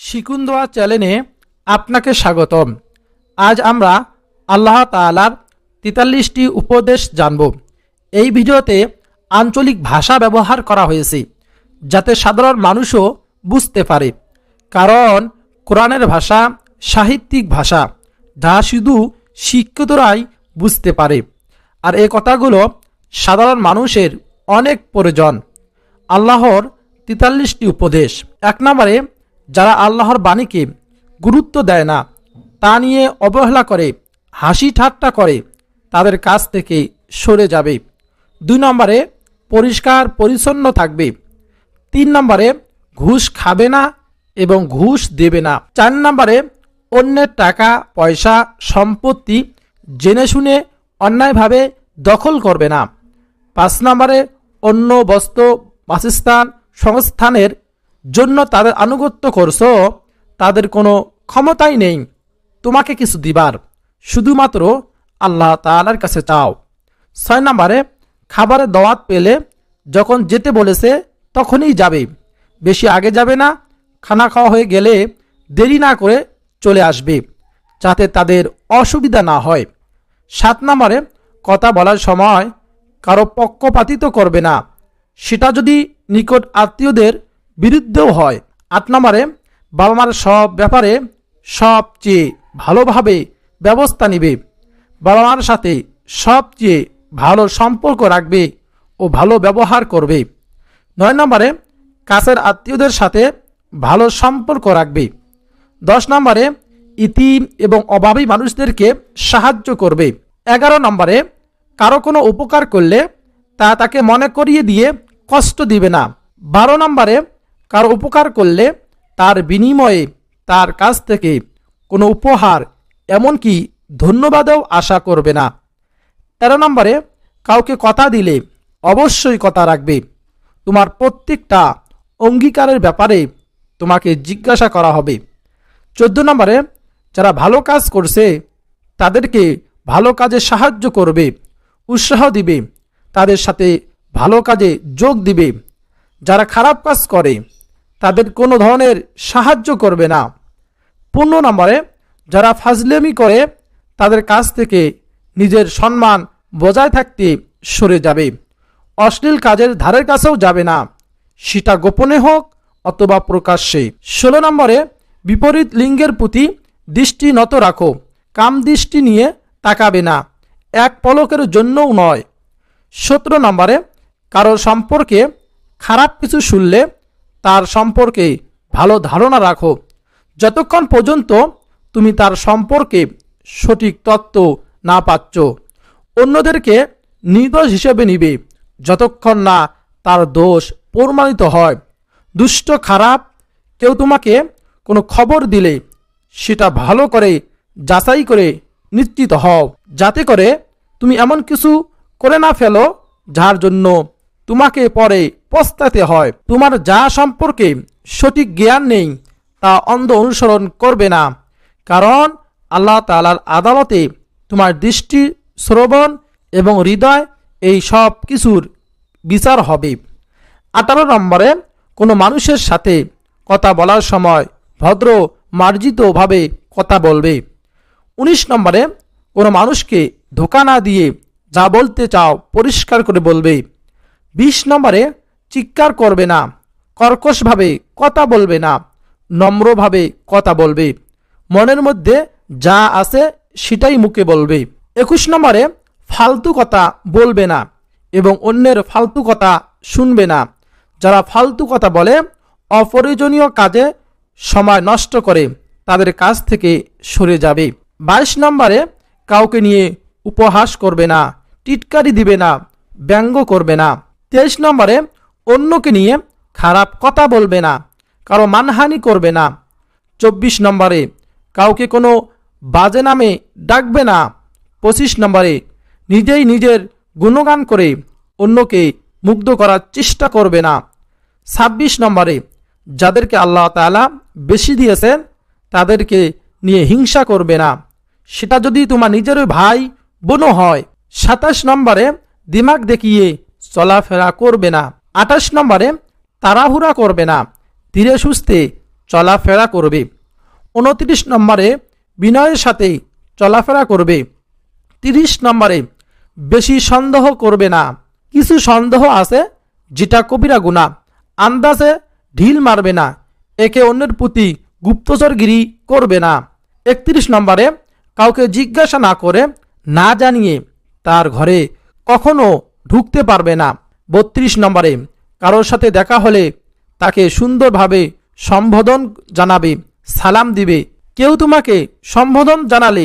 শিকুন দোয়া চ্যানেলে আপনাকে স্বাগতম। আজ আমরা আল্লাহ তাআলার তেতাল্লিশটি উপদেশ জানব। এই ভিডিওতে আঞ্চলিক ভাষা ব্যবহার করা হয়েছে, যাতে সাধারণ মানুষও বুঝতে পারে। কারণ কোরআনের ভাষা সাহিত্যিক ভাষা, যা শুধু শিক্ষিতরাই বুঝতে পারে। আর এ কথাগুলো সাধারণ মানুষের অনেক প্রয়োজন। আল্লাহর তেতাল্লিশটি উপদেশ। এক নম্বরে যারা আল্লাহর বাণীকে গুরুত্ব দেয় না, তা নিয়ে অবহেলা করে, হাসি ঠাট্টা করে, তাদের কাছ থেকে সরে যাবে। দুই নম্বরে, পরিষ্কার পরিচ্ছন্ন থাকবে। তিন নম্বরে, ঘুষ খাবে না এবং ঘুষ দেবে না। চার নম্বরে, অন্যের টাকা, পয়সা, সম্পত্তি জেনে শুনে অন্যায়ভাবে দখল করবে না। পাঁচ নম্বরে অন্য বস্ত্র বাসস্থান, সংস্থানের জন্য তাদের আনুগত্য করছ, তাদের কোনো ক্ষমতাই নেই। তোমাকে কিছু দিবার। শুধুমাত্র আল্লাহ তাআলার কাছে চাও। ছয় নম্বরে, খাবারের দাওয়াত পেলে যখন যেতে বলেছে তখনই যাবে। বেশি আগে যাবে না, খানা খাওয়া হয়ে গেলে দেরি না করে চলে আসবে, যাতে তাদের অসুবিধা না হয়। সাত নম্বরে, কথা বলার সময় কারও পক্ষপাতিত করবে না। সেটা যদি নিকট আত্মীয়দের বিরুদ্ধেও হয়। আট নম্বরে বাবা মার সব ব্যাপারে সবচেয়ে ভালোভাবে ব্যবস্থা নিবে। বাবা মার সাথে সবচেয়ে ভালো সম্পর্ক রাখবে ও ভালো ব্যবহার করবে। নয় নম্বরে, কাছের আত্মীয়দের সাথে ভালো সম্পর্ক রাখবে। দশ নম্বরে, ইতিম এবং অভাবী মানুষদেরকে সাহায্য করবে। এগারো নম্বরে, কারও কোনো উপকার করলে তা তাকে মনে করিয়ে দিয়ে কষ্ট দিবে না। বারো নম্বরে কারও উপকার করলে তার বিনিময়ে তার কাছ থেকে কোনো উপহার, এমনকি ধন্যবাদও আশা করবে না। তেরো নম্বরে, কাউকে কথা দিলে অবশ্যই কথা রাখবে। তোমার প্রত্যেকটা অঙ্গীকারের ব্যাপারে তোমাকে জিজ্ঞাসা করা হবে। চোদ্দ নম্বরে, যারা ভালো কাজ করছে, তাদেরকে ভালো কাজে সাহায্য করবে, উৎসাহ দিবে, তাদের সাথে ভালো কাজে যোগ দিবে। যারা খারাপ কাজ করে, তাদের কোনো ধরনের সাহায্য করবে না। পনেরো নম্বরে, যারা ফাজলেমি করে, তাদের কাছ থেকে নিজের সম্মান বজায় থাকতে সরে যাবে। অশ্লীল কাজের ধারের কাছেও যাবে না। সেটা গোপনে হোক অথবা প্রকাশ্যে। ষোলো নম্বরে, বিপরীত লিঙ্গের প্রতি দৃষ্টি নত রাখো। কাম দৃষ্টি নিয়ে তাকাবে না। এক পলকের জন্যও নয়। সতেরো নম্বরে কারোর সম্পর্কে খারাপ কিছু শুনলে তার সম্পর্কে ভালো ধারণা রাখো। যতক্ষণ পর্যন্ত তুমি তার সম্পর্কে সঠিক তত্ত্ব না পাচ্ছ, অন্যদেরকে নির্দোষ হিসেবে নিবে। যতক্ষণ না তার দোষ প্রমাণিত হয়। দুষ্ট, খারাপ, কেউ তোমাকে কোনো খবর দিলে সেটা ভালো করে যাচাই করে নিশ্চিত হও। যাতে করে তুমি এমন কিছু করে না ফেলো যার জন্য তোমাকে পরে পস্তাতে হয়। তোমার যা সম্পর্কে সঠিক জ্ঞান নেই, তা অন্ধ অনুসরণ করবে না। কারণ আল্লাহ তালার আদালতে তোমার দৃষ্টি, শ্রবণ এবং হৃদয় এই সব কিছুর বিচার হবে। আঠারো নম্বরে কোনো মানুষের সাথে কথা বলার সময় ভদ্র, মার্জিতভাবে কথা বলবে। উনিশ নম্বরে কোনো মানুষকে ধোকা না দিয়ে যা বলতে চাও পরিষ্কার করে বলবে। বিশ নম্বরে চিৎকার করবে না, কর্কশভাবে কথা বলবে না, নম্রভাবে কথা বলবে। মনের মধ্যে যা আছে সেটাই মুখে বলবে। একুশ নম্বরে, ফালতু কথা বলবে না এবং অন্যের ফালতু কথা শুনবে না। যারা ফালতু কথা বলে, অপ্রয়োজনীয় কাজে সময় নষ্ট করে, তাদের কাছ থেকে সরে যাবে। বাইশ নম্বরে, কাউকে নিয়ে উপহাস করবে না, টিটকারি দিবে না, ব্যঙ্গ করবে না। তেইশ নম্বরে অন্যকে নিয়ে খারাপ কথা বলবে না, কারও মানহানি করবে না। চব্বিশ নম্বরে, কাউকে কোনো বাজে নামে ডাকবে না। পঁচিশ নম্বরে, নিজেই নিজের গুণগান করে অন্যকে মুগ্ধ করার চেষ্টা করবে না। ছাব্বিশ নম্বরে, যাদেরকে আল্লাহ তাআলা বেশি দিয়েছেন, তাদেরকে নিয়ে হিংসা করবে না। সেটা যদি তোমার নিজের ভাই, বোনও হয়। সাতাশ নম্বরে, দিমাগ দেখিয়ে চলাফেরা করবে না। আঠাশ নম্বরে, তাড়াহুড়া করবে না, ধীরে সুস্থে চলাফেরা করবে। উনত্রিশ নম্বরে, বিনয়ের সাথে চলাফেরা করবে। তিরিশ নম্বরে, বেশি সন্দেহ করবে না। কিছু সন্দেহ আছে যেটা কবিরা গুণা। আন্দাজে ঢিল মারবে না। একে অন্যের প্রতি গুপ্তচরগিরি করবে না। একত্রিশ নম্বরে, কাউকে জিজ্ঞাসা না করে না জানিয়ে তার ঘরে কখনো ঢুকতে পারবে না। বত্রিশ নম্বরে, কারোর সাথে দেখা হলে তাকে সুন্দরভাবে সম্বোধন জানাবে, সালাম দিবে। কেউ তোমাকে সম্বোধন জানালে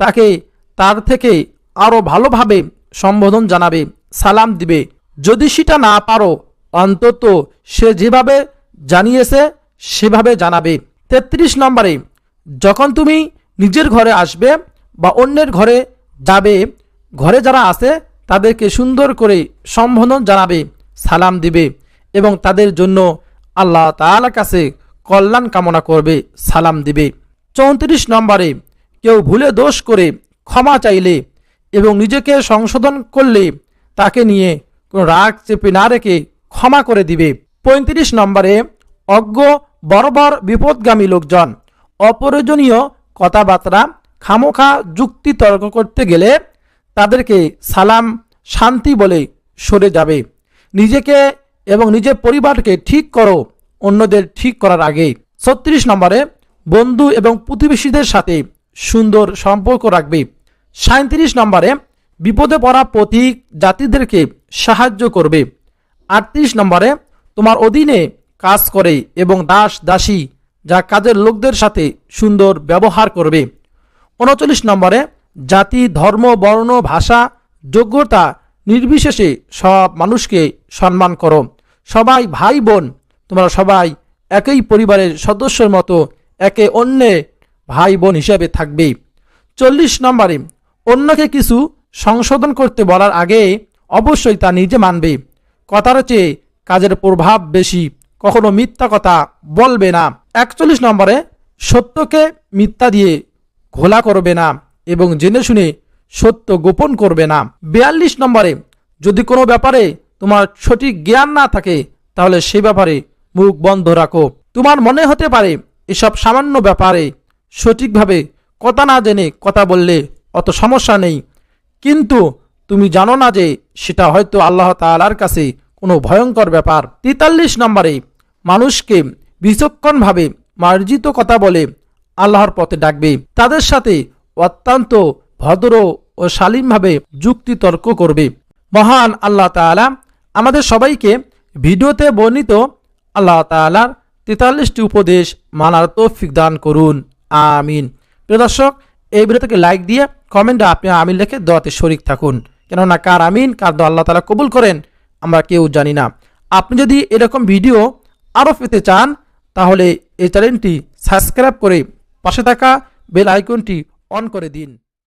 তাকে তার থেকে আরও ভালোভাবে সম্বোধন জানাবে, সালাম দিবে। যদি সেটা না পারো, অন্তত সে যেভাবে জানিয়েছে, সেভাবে জানাবে। তেত্রিশ নম্বরে, যখন তুমি নিজের ঘরে আসবে বা অন্যের ঘরে যাবে, ঘরে যারা আছে তাদেরকে সুন্দর করে সম্বোধন জানাবে, সালাম দিবে এবং তাদের জন্য আল্লাহ তাআলার কাছে কল্যাণ কামনা করবে, সালাম দিবে। চৌত্রিশ নম্বরে, কেউ ভুলে দোষ করে ক্ষমা চাইলে এবং নিজেকে সংশোধন করলে তাকে নিয়ে কোনো রাগ চেপে না রেখে ক্ষমা করে দিবে। পঁয়ত্রিশ নম্বরে, অজ্ঞ, বর্বর, বিপদগামী লোকজন, অপ্রয়োজনীয় কথাবার্তা, খামোখা যুক্তি তর্ক করতে গেলে তাদেরকে সালাম, শান্তি বলে সরে যাবে। নিজেকে এবং নিজের পরিবারকে ঠিক করো, অন্যদের ঠিক করার আগে। ছত্রিশ নম্বরে, বন্ধু এবং প্রতিবেশীদের সাথে সুন্দর সম্পর্ক রাখবে। সাঁত্রিশ নম্বরে, বিপদে পড়া প্রতীক জাতিদেরকে সাহায্য করবে। আটত্রিশ নম্বরে, তোমার অধীনে কাজ করে এবং দাস দাসী, যা কাজের লোকদের সাথে সুন্দর ব্যবহার করবে। উনচল্লিশ নম্বরে জাতি, ধর্ম, বর্ণ, ভাষা, যোগ্যতা নির্বিশেষে সব মানুষকে সম্মান করো। সবাই ভাই, বোন, তোমরা সবাই একই পরিবারের সদস্যের মতো একে অন্যে ভাই, বোন হিসেবে থাকবে। চল্লিশ নম্বরে, অন্যকে কিছু সংশোধন করতে বলার আগে অবশ্যই তা নিজে মানবে। কথার চেয়ে কাজের প্রভাব বেশি, কখনো মিথ্যা কথা বলবে না। একচল্লিশ নম্বরে, সত্যকে মিথ্যা দিয়ে ঘোলা করবে না। এবং জেনে শুনে সত্য গোপন করবে না। বিয়াল্লিশ নম্বরে, যদি কোনো ব্যাপারে তোমার সঠিক জ্ঞান না থাকে, তাহলে সে ব্যাপারে মুখ বন্ধ রাখো। তোমার মনে হতে পারে, এসব সামান্য ব্যাপারে সঠিকভাবে কথা না জেনে কথা বললে অত সমস্যা নেই। কিন্তু তুমি জানো না যে সেটা হয়তো আল্লাহ তাআলার কাছে কোনো ভয়ঙ্কর ব্যাপার। তেতাল্লিশ নম্বরে, মানুষকে বিচক্ষণভাবে মার্জিত কথা বলে আল্লাহর পথে ডাকবে। তাদের সাথে অত্যন্ত ভদ্র ও শালীনভাবে যুক্তিতর্ক করবে। মহান আল্লাহ তাআলা আমাদের সবাইকে ভিডিওতে বর্ণিত আল্লাহ তাআলার তেতাল্লিশটি উপদেশ মানার তৌফিক দান করুন। আমিন। প্রিয় দর্শক, এই ভিডিওটাকে লাইক দিয়ে কমেন্টে আপনি আমিন লিখে দোয়াতে শরিক থাকুন। কেননা কার আমিন, কার দোয়া আল্লাহ তাআলা কবুল করেন, আমরা কেউ জানি না। আপনি যদি এরকম ভিডিও আরও পেতে চান, তাহলে এই চ্যানেলটি সাবস্ক্রাইব করে পাশে থাকা বেল আইকনটি অন করে দিন।